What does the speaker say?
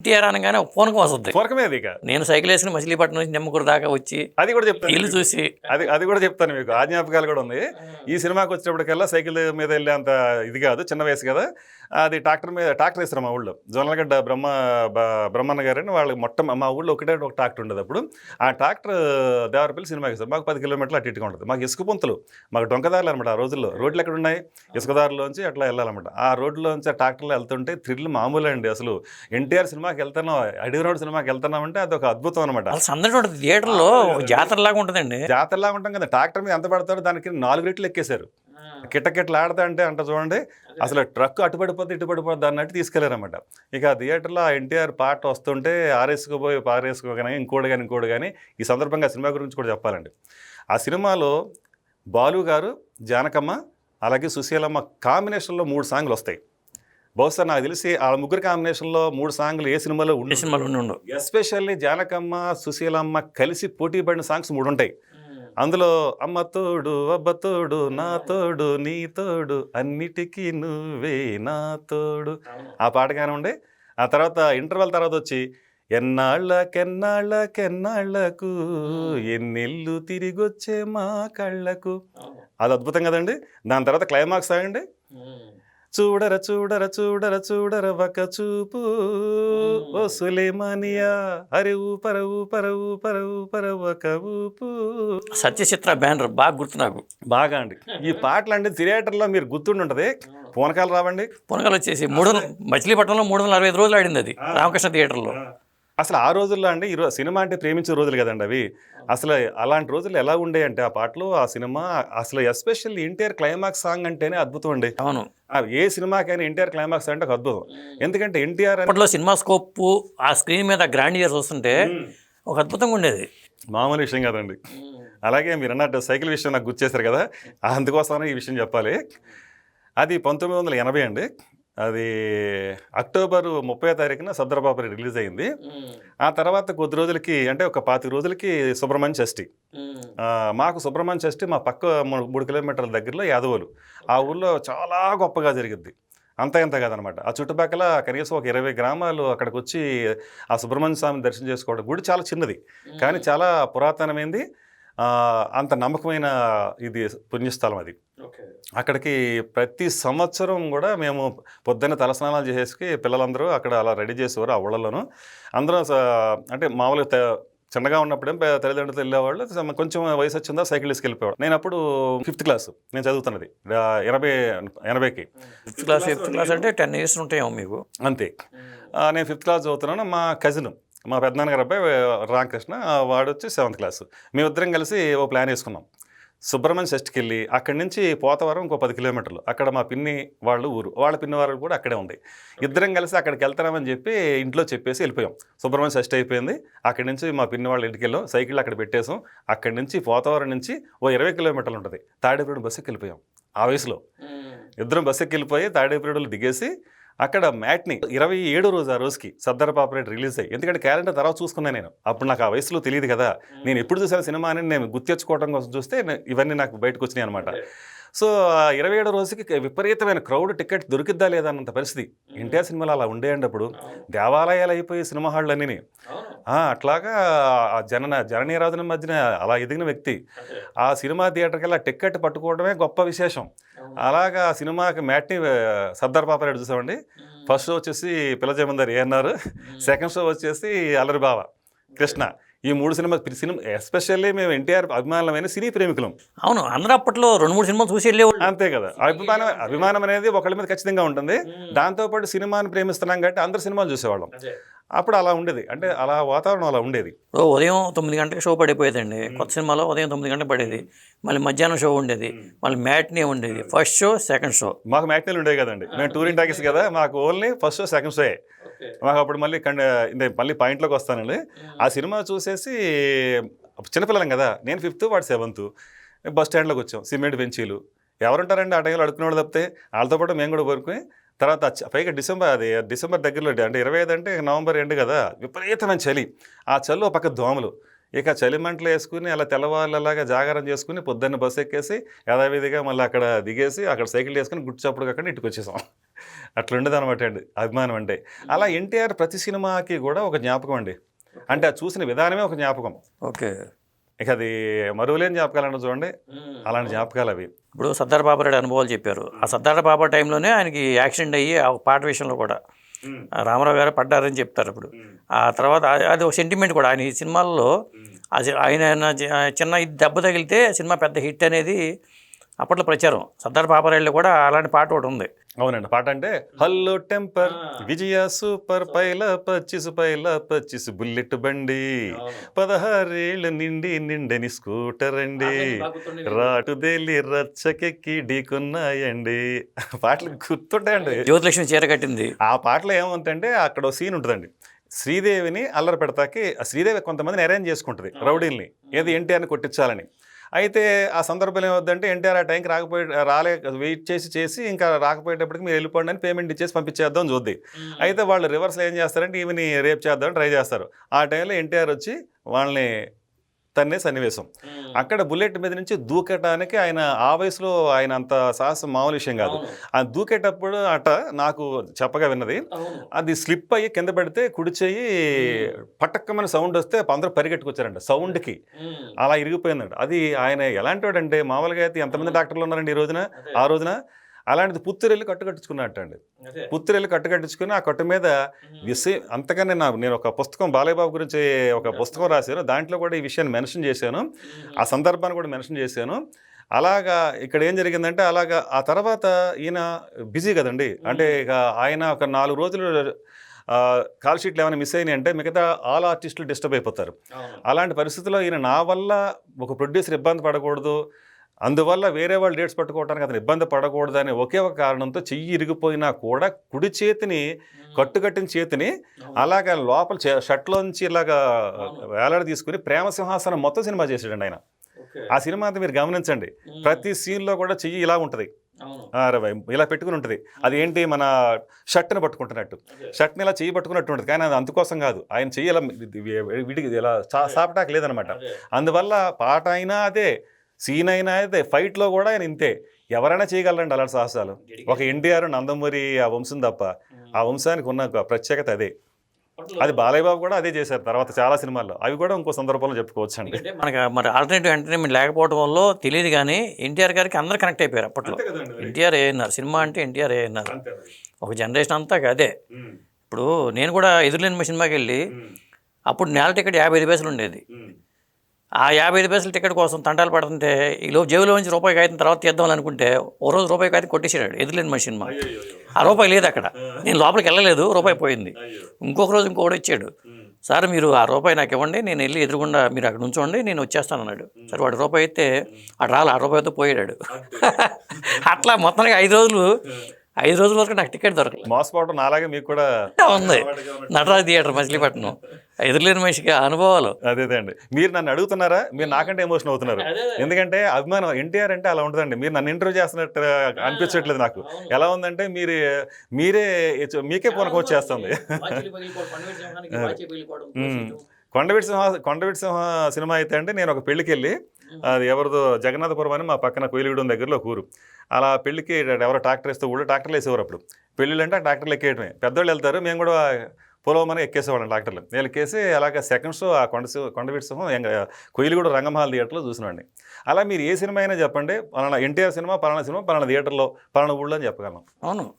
ఎన్టీఆర్ అనగానే పూనకం వస్తుంది. పూరకమే అది నేను సైకిల్ వేసుకుని మచిలీపట్నం నుంచి నిమ్మకూరు దాకా వచ్చి అది కూడా చెప్తాను ఇల్లు చూసి అది అది కూడా చెప్తాను మీకు. ఆ జ్ఞాపకాలు కూడా ఉంది ఈ సినిమాకి వచ్చేటప్పటికల్లా సైకిల్ మీద వెళ్ళే అంత ఇది కాదు చిన్న వయసు కదా. అది ట్రాక్టర్ మీద ట్రాక్టర్ వేస్తారు మా ఊళ్ళో. జొన్నలగడ్డ బ్రహ్మ బ్రహ్మన్న గారని వాళ్ళకి మొట్ట మా ఊళ్ళో ఒకటే ఒక ట్రాక్టర్ ఉండేది అప్పుడు. ఆ ట్రాక్టర్ దేవరపల్లి సినిమాకి వేస్తారు మాకు పది కిలోమీటర్లు అటు ఇటుగా ఉంటుంది. మాకు ఇసుక పొంతులు మాకు డొంకదారులు అనమాట ఆ రోజుల్లో. రోడ్లు ఎక్కడ ఉన్నాయి? ఇసుక దారిలోంచి అట్లా వెళ్ళాలన్నమాట. ఆ రోడ్లోంచి ఆ ట్రాక్టర్లో వెళ్తుంటే థ్రిల్ మామూలు అండి అసలు. ఎన్టీఆర్ సినిమాకి వెళ్తున్నాం అడవి రోడ్ సినిమాకి వెళ్తున్నామంటే అది ఒక అద్భుతం అనమాట సందడి ఉంటుంది థియేటర్లో జాతర లాగా ఉంటుందండి. జాతరలా ఉంటాం కదా ట్రాక్టర్ మీద ఎంత పడతారో దానికి నాలుగు రెట్లు ఎక్కేశారు. కిట్టకిట్లు ఆడతా అంటే అంట చూడండి అసలు ట్రక్ అటు పడిపోతే ఇటు పడిపోద్ది అన్నట్టు తీసుకెళ్ళారన్నమాట. ఇక థియేటర్లో ఆ ఎన్టీఆర్ పాట వస్తుంటే ఆరేసుకోబోయి పారేసుకోగానే ఇంకోటి కానీ ఇంకోటి కానీ ఈ సందర్భంగా ఆ సినిమా గురించి కూడా చెప్పాలండి. ఆ సినిమాలో బాలు గారు జానకమ్మ అలాగే సుశీలమ్మ కాంబినేషన్లో మూడు సాంగ్లు వస్తాయి. బహుశా నాకు తెలిసి ఆ ముగ్గురు కాంబినేషన్లో మూడు సాంగ్లు ఏ సినిమాలో ఉండి సినిమాలు ఉండవు ఎస్పెషల్లీ జానకమ్మ సుశీలమ్మ కలిసి పోటీ పడిన సాంగ్స్ మూడు ఉంటాయి అందులో అమ్మ తోడు అబ్బ తోడు నా తోడు నీ తోడు అన్నిటికీ నువ్వే నా తోడు. ఆ పాట కానివ్వండి. ఆ తర్వాత ఇంటర్వెల్ తర్వాత వచ్చి ఎన్నాళ్ళకెన్నాళ్ళకెన్నాళ్ళకు ఎన్నెళ్ళు తిరిగొచ్చే మా కళ్ళకు. అది అద్భుతం కదండి. దాని తర్వాత క్లైమాక్స్ ఆగండి చూడర చూడర చూడర చూడర ఒక చూపు. ఓ సులేమానియా అరే ఊపర ఊపర ఊపర ఊపర ఒక ఊపు. సత్యచిత్ర బ్యానర్ బాగా గుర్తు నాకు. బాగా అండి. ఈ పాటలు అంటే థియేటర్లో మీరు గుర్తుండి ఉంటుంది పూనకాలు రావండి. పునకలు వచ్చేసి మూడు వందల మచిలీపట్నంలో మూడు వందల అరవై ఐదు రోజులు ఆడింది అది. రామకృష్ణ థియేటర్లో. అసలు ఆ రోజుల్లో అండి ఈరోజు సినిమా అంటే ప్రేమించే రోజులు కదండి అవి. అసలు అలాంటి రోజులు ఎలా ఉండే అంటే ఆ పాటలు ఆ సినిమా అసలు ఎస్పెషల్ ఎన్టీఆర్ క్లైమాక్స్ సాంగ్ అంటేనే అద్భుతం అండి. అవును. ఏ సినిమాకైనా ఎన్టీఆర్ క్లైమాక్స్ అంటే ఒక అద్భుతం. ఎందుకంటే ఎన్టీఆర్ అప్పట్లో సినిమా స్కోప్ ఆ స్క్రీన్ మీద గ్రాండ్ ఇయర్స్ వస్తుంటే ఒక అద్భుతంగా ఉండేది. మామూలు విషయం కదండి. అలాగే మీరు అన్నట్టు సైకిల్ విషయం నాకు గుర్తు చేశారు కదా. అందుకోసమనే ఈ విషయం చెప్పాలి. అది పంతొమ్మిది వందల ఎనభై అండి. అది అక్టోబర్ ముప్పై తారీఖున సద్రబాబు రిలీజ్ అయింది. ఆ తర్వాత కొద్ది రోజులకి అంటే ఒక పాతి రోజులకి సుబ్రహ్మణ్య షష్ఠి. మాకు సుబ్రహ్మణ్య షష్ఠి మా పక్క మూడు మూడు కిలోమీటర్ల దగ్గరలో యాదవులు. ఆ ఊళ్ళో చాలా గొప్పగా జరిగిద్ది. అంత ఇంత కాదనమాట. ఆ చుట్టుపక్కల కనీసం ఒక ఇరవై గ్రామాలు అక్కడికి వచ్చి ఆ సుబ్రహ్మణ్య స్వామిని దర్శనం చేసుకోవడం గుడి చాలా చిన్నది. కానీ చాలా పురాతనమైంది. అంత నమ్మకమైన ఇది పుణ్యస్థలం అది. అక్కడికి ప్రతి సంవత్సరం కూడా మేము పొద్దున్న తలస్నానాలు చేసేసి పిల్లలందరూ అక్కడ అలా రెడీ చేసేవారు ఆ ఊళ్ళలోను. అందరం అంటే మామూలుగా చిన్నగా ఉన్నప్పుడేం తల్లిదండ్రులతో వెళ్ళేవాళ్ళు కొంచెం వయసు వచ్చిందా సైకిల్ తీసుకెళ్ళిపోయాడు నేను అప్పుడు ఫిఫ్త్ క్లాస్ నేను చదువుతున్నది ఎనభై ఎనభైకి. ఫిఫ్త్ క్లాస్ ఫిఫ్త్ క్లాస్ అంటే టెన్ ఇయర్స్ ఉంటాయేమో మీకు. అంతే. ఆ, నేను ఫిఫ్త్ క్లాస్ చదువుతున్నాను మా కజిన్. మా పెద్దనాన్నగారు అబ్బాయి రామకృష్ణ వాడు వచ్చి సెవెంత్ క్లాస్ మేమిద్దరం కలిసి ఓ ప్లాన్ వేసుకున్నాం. సుబ్రహ్మణ్య షష్ఠికి వెళ్ళి అక్కడి నుంచి పోతవరం ఇంకో పది కిలోమీటర్లు. అక్కడ మా పిన్ని వాళ్ళు ఊరు వాళ్ళ పిన్ని వారు కూడా అక్కడే ఉంది ఇద్దరం కలిసి అక్కడికి వెళ్తున్నామని చెప్పి ఇంట్లో చెప్పేసి వెళ్ళిపోయాం. సుబ్రహ్మణ్య షష్ఠి అయిపోయింది. అక్కడి నుంచి మా పిన్ని వాళ్ళ ఇంటికి వెళ్ళాం. సైకిల్ అక్కడ పెట్టేసాం అక్కడి నుంచి పోతవరం నుంచి ఓ ఇరవై కిలోమీటర్లు ఉంటుంది. తాడేపేడు బస్సుకి వెళ్ళిపోయాం. ఆ వయసులో. ఇద్దరం బస్సు ఎక్కి వెళ్ళిపోయి తాడేపేడులో దిగేసి అక్కడ మ్యాట్ని ఇరవై ఏడు రోజు ఆ రోజుకి సర్దార్ పాపరేట్ రిలీజ్ అయ్యి. ఎందుకంటే క్యాలెండర్ తర్వాత చూసుకున్నాను నేను. అప్పుడు నాకు ఆ వయసులో తెలియదు కదా. నేను ఎప్పుడు చూసాను సినిమా అని నేను గుర్తెచ్చుకోవడం కోసం చూస్తే ఇవన్నీ నాకు బయటకు వచ్చినాయి అనమాట సో ఇరవై ఏడో రోజుకి విపరీతమైన క్రౌడ్ టికెట్ దొరికిద్దా లేదా అన్నంత పరిస్థితి. ఎన్టీఆర్ సినిమాలు అలా ఉండేయండి అప్పుడు దేవాలయాలు అయిపోయి సినిమా హాళ్ళు అన్నీ అట్లాగా ఆ జన జననీరాజుల మధ్యన అలా ఎదిగిన వ్యక్తి. ఆ సినిమా థియేటర్కి వెళ్ళి ఆ టికెట్ పట్టుకోవడమే గొప్ప విశేషం. అలాగా ఆ సినిమాకి మ్యాట్ని సర్దార్ పాపరాడు చూసామండి. ఫస్ట్ షో వచ్చేసి పిల్లజమందర్ ఏఎన్ఆర్. సెకండ్ షో వచ్చేసి అల్లరి బావ కృష్ణ. ఈ మూడు సినిమా సినిమా ఎస్పెషల్లీ మేము ఎన్టీఆర్ అభిమానులమైన సినీ ప్రేమికులం. అవును అందరూ అప్పట్లో రెండు మూడు సినిమాలు చూసి వెళ్ళేవాళ్ళు. అంతే కదా. అభిమానం అభిమానం అనేది ఒకళ్ళ మీద ఖచ్చితంగా ఉంటుంది. దాంతోపాటు సినిమాని ప్రేమిస్తున్నాం కాబట్టి అందరు సినిమాలు చూసేవాళ్ళం. అప్పుడు అలా ఉండేది. అంటే అలా వాతావరణం అలా ఉండేది. ఓ ఉదయం తొమ్మిది గంటలకు షో పడిపోయేదండి. కొత్త సినిమాలో ఉదయం తొమ్మిది గంటలకు పడేది. మళ్ళీ మధ్యాహ్నం షో ఉండేది. మళ్ళీ మ్యాట్నే ఉండేది. First show second show. మాకు మ్యాట్నీలు ఉండేవి కదండి. మేము టూరింగ్ టాకీస్ కదా మాకు ఓన్లీ ఫస్ట్ షో సెకండ్ షోయే. మాకు అప్పుడు మళ్ళీ కండ ఇదే మళ్ళీ పాయింట్లోకి వస్తానండి. ఆ సినిమా చూసేసి చిన్నపిల్లలం కదా నేను ఫిఫ్త్ వాడు సెవెంత్. బస్ స్టాండ్లోకి వచ్చాం. సిమెంట్ బెంచీలు. ఎవరుంటారండి ఆ టైంలో అడుకునే వాళ్ళు తప్పితే వాళ్ళతో పాటు మేము కూడా కోరుకుని తర్వాత పైగా డిసెంబర్ అది డిసెంబర్ దగ్గరలో అంటే ఇరవై ఐదు అంటే నవంబర్ ఎండ్ కదా విపరీతమైన చలి. ఆ చలి ఒక పక్క దోమలు. ఇక చలిమంటలు వేసుకుని అలా తెల్లవాళ్ళలాగా జాగారం చేసుకుని పొద్దున్న బస్సు ఎక్కేసి యథావిధిగా మళ్ళీ అక్కడ దిగేసి అక్కడ సైకిల్ వేసుకుని గుర్చప్పుడు అక్కడ ఇంటికి వచ్చేసాం అట్లుండేది అనమాట అండి అభిమానం అంటే. అలా ఎన్టీఆర్ ప్రతి సినిమాకి కూడా ఒక జ్ఞాపకం అండి. అంటే అది చూసిన విధానమే ఒక జ్ఞాపకం. ఓకే. ఇక అది మరువలేని జ్ఞాపకాలు అంటే చూడండి అలాంటి జ్ఞాపకాలు అవి. ఇప్పుడు సర్దార్ బాబారెడ్డి అనుభవాలు చెప్పారు. ఆ సర్దార్ బాబా టైంలోనే ఆయనకి యాక్సిడెంట్ అయ్యి ఆ పాట విషయంలో కూడా రామారావు గారు పడ్డారని చెప్తారు ఇప్పుడు. ఆ తర్వాత అది ఒక సెంటిమెంట్ కూడా ఆయన ఈ సినిమాల్లో ఆయన చిన్న ఇది దెబ్బ తగిలితే సినిమా పెద్ద హిట్ అనేది అప్పట్లో ప్రచారం. సర్దార్ బాబారెడ్డిలో కూడా అలాంటి పాట ఒకటి ఉంది. అవునండి. పాట అంటే హల్లో టెంపర్ విజయ సూపర్ పైల పచ్చిసు పైల పచ్చిసు బుల్లెట్ బండి పదహారేళ్ళు నిండి నిండని స్కూటర్ అండి రాటుదేలి రచ్చకెక్కి ఢీకున్నాయండి. పాటలు గుర్తుంటాయండి. జ్యోతిలక్ష్మి చీర కట్టింది. ఆ పాటలో ఏమంటే అక్కడ సీన్ ఉంటుందండి. శ్రీదేవిని అల్లరి పెడతాకి ఆ శ్రీదేవి కొంతమందిని అరేంజ్ చేసుకుంటుంది రౌడీల్ని. ఏది ఎన్టీఆర్ని కొట్టించాలని. అయితే ఆ సందర్భంలో ఏమవుతుందంటే ఎన్టీఆర్ ఆ టైంకి రాకపోయే రాలే వెయిట్ చేసి చేసి ఇంకా రాకపోయేటప్పటికి మీరు వెళ్ళిపోండి అని పేమెంట్ ఇచ్చేసి పంపించేద్దాం చూద్ది. అయితే వాళ్ళు రివర్స్లో ఏం చేస్తారంటే ఈమెని రేప్ చేద్దామని ట్రై చేస్తారు. ఆ టైంలో ఎన్టీఆర్ వచ్చి వాళ్ళని తన్నే సన్నివేశం. అక్కడ బుల్లెట్ మీద నుంచి దూకటానికి ఆయన ఆ వయసులో ఆయన అంత సాహసం మామూలు విషయం కాదు. ఆ దూకేటప్పుడు అట నాకు చెప్పగా విన్నది. అది స్లిప్ అయ్యి కింద పడితే కుడి చెయ్యి పటక్కమైన సౌండ్ వస్తే అందరూ పరిగెట్టుకొచ్చారంట సౌండ్కి. అలా ఇరిగిపోయిందంట. అది ఆయన ఎలాంటి వాడంటే మామూలుగా అయితే ఎంతమంది డాక్టర్లు ఉన్నారండి ఈ రోజున? ఆ రోజున అలాంటిది పుత్తూరెళ్ళి కట్టు అండి పుత్తూరెళ్ళి కట్టు కట్టించుకుని ఆ కట్టు మీద విషయ అంతగానే నా నేను ఒక పుస్తకం బాలయ్య బాబు గురించి ఒక పుస్తకం రాశాను దాంట్లో కూడా ఈ విషయాన్ని మెన్షన్ చేశాను. ఆ సందర్భాన్ని కూడా మెన్షన్ చేశాను. అలాగా ఇక్కడ ఏం జరిగిందంటే అలాగా ఆ తర్వాత ఈయన బిజీ కదండి. అంటే ఇక ఆయన ఒక నాలుగు రోజులు కాల్ షీట్లు ఏమైనా మిస్ అయినాయి అంటే మిగతా ఆల్ ఆర్టిస్టులు డిస్టర్బ్ అయిపోతారు. అలాంటి పరిస్థితుల్లో ఈయన నా వల్ల ఒక ప్రొడ్యూసర్ ఇబ్బంది పడకూడదు. అందువల్ల వేరే వాళ్ళు డేట్స్ పట్టుకోవడానికి అతను ఇబ్బంది పడకూడదు అనే ఒకే ఒక కారణంతో చెయ్యి ఇరిగిపోయినా కూడా కుడి చేతిని కట్టుకట్టిన చేతిని అలాగా లోపల షర్ట్లోంచి ఇలాగా వేలాడ తీసుకుని ప్రేమ సింహాసనం మొత్తం సినిమా చేసాడండి ఆయన. ఆ సినిమా అంతా మీరు గమనించండి. ప్రతి సీన్లో కూడా చెయ్యి ఇలా ఉంటుంది. అరవై ఇలా పెట్టుకుని ఉంటుంది. అది ఏంటి మన షర్ట్ని పట్టుకుంటున్నట్టు. షర్ట్ని ఇలా చెయ్యి పట్టుకున్నట్టు ఉంటుంది. కానీ అది అందుకోసం కాదు. ఆయన చెయ్యి ఇలా విడిగి ఇలా సాపటాక లేదనమాట. అందువల్ల పాట అయినా అదే. సీన్ అయినా అదే ఫైట్లో కూడా ఆయన ఇంతే. ఎవరైనా చేయగలరండి అలాంటి సాహసాలు. ఒక ఎన్టీఆర్ నందమూరి ఆ వంశం తప్ప. ఆ వంశానికి ఉన్న ఒక ప్రత్యేకత అదే. అది బాలయ్య బాబు కూడా అదే చేశారు తర్వాత చాలా సినిమాల్లో. అవి కూడా ఇంకో సందర్భంలో చెప్పుకోవచ్చు అండి మనకి మరి ఆల్టర్నేటివ్ ఎంటర్టైన్మెంట్ లేకపోవడం వల్ల తెలియదు కానీ ఎన్టీఆర్ గారికి అందరు కనెక్ట్ అయిపోయారు అప్పట్లో. ఎన్టీఆర్ ఏఎన్ఆర్ సినిమా అంటే ఎన్టీఆర్ ఏఎన్ఆర్ ఒక జనరేషన్ అంతా అదే. ఇప్పుడు నేను కూడా ఎదురులేని సినిమాకి వెళ్ళి అప్పుడు నేల టికెట్ యాభై ఐదు పైసలు ఉండేది. ఆ యాభై ఐదు పైసల టికెట్ కోసం తంటాలు పడుతుంటే ఈలో జేబులో నుంచి రూపాయి కాగితం తర్వాత తీద్దాం అనుకుంటే ఓ రోజు రూపాయి కాగితం కొట్టేసాడు ఎదురులేని మనిషి సినిమా ఆ రూపాయి లేదు అక్కడ. నేను లోపలికి వెళ్ళలేదు రూపాయి పోయింది. ఇంకొక రోజు ఇంకొకటి ఇచ్చాడు సార్ మీరు ఆ రూపాయి నాకు ఇవ్వండి నేను వెళ్ళి ఎదురుగుండా మీరు అక్కడ ఉంచోండి నేను వచ్చేస్తాను అన్నాడు. సరే వాడు రూపాయి అయితే అటు రాలి ఆ రూపాయితో పోయాడు. అట్లా మొత్తానికి ఐదు రోజులు ఐదు రోజుల వరకు నాకు టికెట్ దొరకలేదు మోసపోవడం నాలాగే మీకు కూడా ఉంది. నటరాజ్ థియేటర్ మచిలీపట్నం. ఎదురులేని మనిషికి అనుభవాలు. అదే అదే అండి. మీరు నన్ను అడుగుతున్నారా? మీరు నాకంటే ఎమోషన్ అవుతున్నారు. ఎందుకంటే అభిమానం ఎన్టీఆర్ అంటే అలా ఉంటుందండి. మీరు నన్ను ఇంటర్వ్యూ చేస్తున్నట్టు అనిపించట్లేదు నాకు. ఎలా ఉందంటే మీరు మీరే మీకే పూనకం వచ్చేస్తుంది కొండవీటి సింహ కొండవీటి సింహ సినిమా అయితే అంటే నేను ఒక పెళ్ళికి వెళ్ళి అది ఎవరిదో జగన్నాథపురం అని మా పక్కన కోయిలిగూడెం దగ్గరలో కూరు ఊరు. అలా పెళ్ళికి ఎవరో ట్రాక్టర్ వేస్తే ఊళ్ళో ట్రాక్టర్లు వేసేవారు అప్పుడు. పెళ్ళిళ్ళు అంటే ట్రాక్టర్లు ఎక్కేయటమే. పెద్దవాళ్ళు వెళ్తారు మేము కూడా పొలవమని ఎక్కేసేవాళ్ళం ట్రాక్టర్లు. నేను ఎక్కేసి అలాగే సెకండ్స్ ఆ కొండ సి- కొండవీటి సింహం ఎంగ కోయిలగూడ రంగమహాల్ థియేటర్లో చూసినండి అలా మీరు ఏ సినిమా అయినా చెప్పండి పలానా ఎన్టీఆర్ సినిమా పలానా సినిమా పలానా థియేటర్లో పలానా ఊళ్ళో అని చెప్పగలం. అవును.